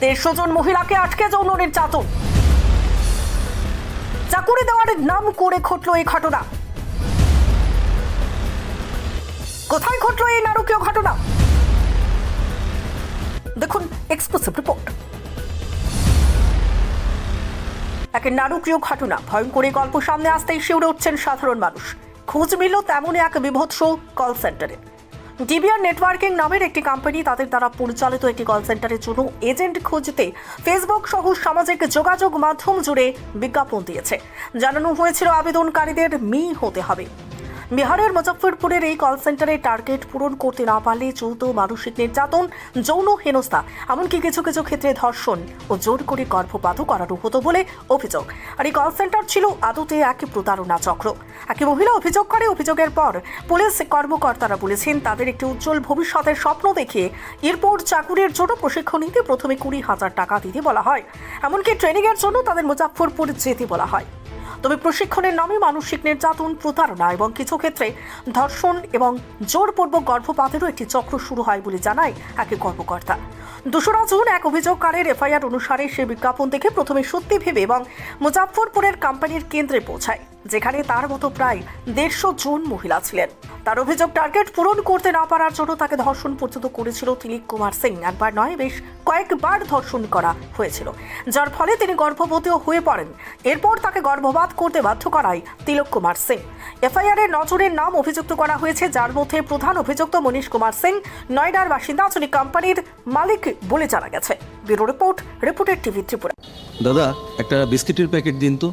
দেড়শো জন মহিলাকে আটকে যৌন নির্যাতন। চাকুরি দেওয়ার নাম করে ঘটলো এই ঘটনা। কোথায় ঘটলো এই নারকীয় ঘটনা? দেখুন এক্সক্লুসিভ রিপোর্ট এক নারকীয় ঘটনা, ভয়ঙ্কর গল্প সামনে আসতেই শিউরে উঠছেন সাধারণ মানুষ। খোঁজ মিলল তেমনই এক বিভৎস কল সেন্টারে ডিবিআর নেটওয়ার্কিং নামের একটি কোম্পানি তাদের দ্বারা পরিচালিত একটি কল সেন্টারের জন্য এজেন্ট খুঁজতে ফেসবুক সহ সামাজিক যোগাযোগ মাধ্যম জুড়ে বিজ্ঞাপন দিয়েছে। জানানো হয়েছিল আবেদনকারীদের মি হতে হবে। বিহারের মুজফ্ফরপুরের এই কল সেন্টারে টার্গেট পূরণ করতে না পারলে চৌত মানসিক নির্যাতন, যৌন হেনস্থা, এমনকি কিছু কিছু ক্ষেত্রে ধর্ষণ ও জোর করে গর্ভপাতও করানো হতো বলে অভিযোগ। আর এই কল সেন্টার ছিল আদতে এক প্রতারণা চক্র। একই মহিলা অভিযোগ করে, অভিযোগের পর পুলিশ কর্মকর্তারা বলেছেন, তাদের একটি উজ্জ্বল ভবিষ্যতের স্বপ্ন দেখে এরপর চাকুরির জন্য প্রশিক্ষণ নিতে প্রথমে কুড়ি হাজার টাকা দিতে বলা হয়। এমনকি ট্রেনিংয়ের জন্য তাদের মুজাফ্ফরপুর যেতে বলা হয়। তবে প্রশিক্ষণের নামে মানসিক নির্যাতন, প্রতারণা এবং কিছু ক্ষেত্রে ধর্ষণ এবং জোরপূর্বক গর্ভপাতেরও একটি চক্র শুরু হয় বলে জানায় এক কর্মকর্তা। দোসরা জুন এক অভিযোগকারের এফআইআর অনুসারে সে বিজ্ঞাপন দেখে প্রথমে সত্যি ভেবে এবং মুজাফ্ফরপুরের কোম্পানির কেন্দ্রে পৌঁছায়। যেখানে তার মতো প্রায় দেড়শো জন মহিলা ছিলেন। তার অভিযোগ, টার্গেট পূরণ করতে না পারার জন্য তাকে ধর্ষণ পর্যন্ত করেছিল তিলিক কুমার সিং। একবার নয়, বেশ কয়েকবার ধর্ষণ করা হয়েছিল। যার ফলে তিনি গর্ভবতীও হয়ে পড়েন। এরপর তাকে গর্ভপাত করতে বাধ্য করায় তিলক কুমার সিং। এফআইআর এর নজরের নাম অভিযুক্ত করা হয়েছে, যার মধ্যে প্রধান অভিযুক্ত মনীষ কুমার সিং, নয়ডার বাসিন্দা যিনি কোম্পানির মালিক বলে জানা গেছে। ব্যুরো রিপোর্ট, রিপোর্টের টিভি ত্রিপুরা। দাদা, একটা বিস্কিটের প্যাকেট দিন তো।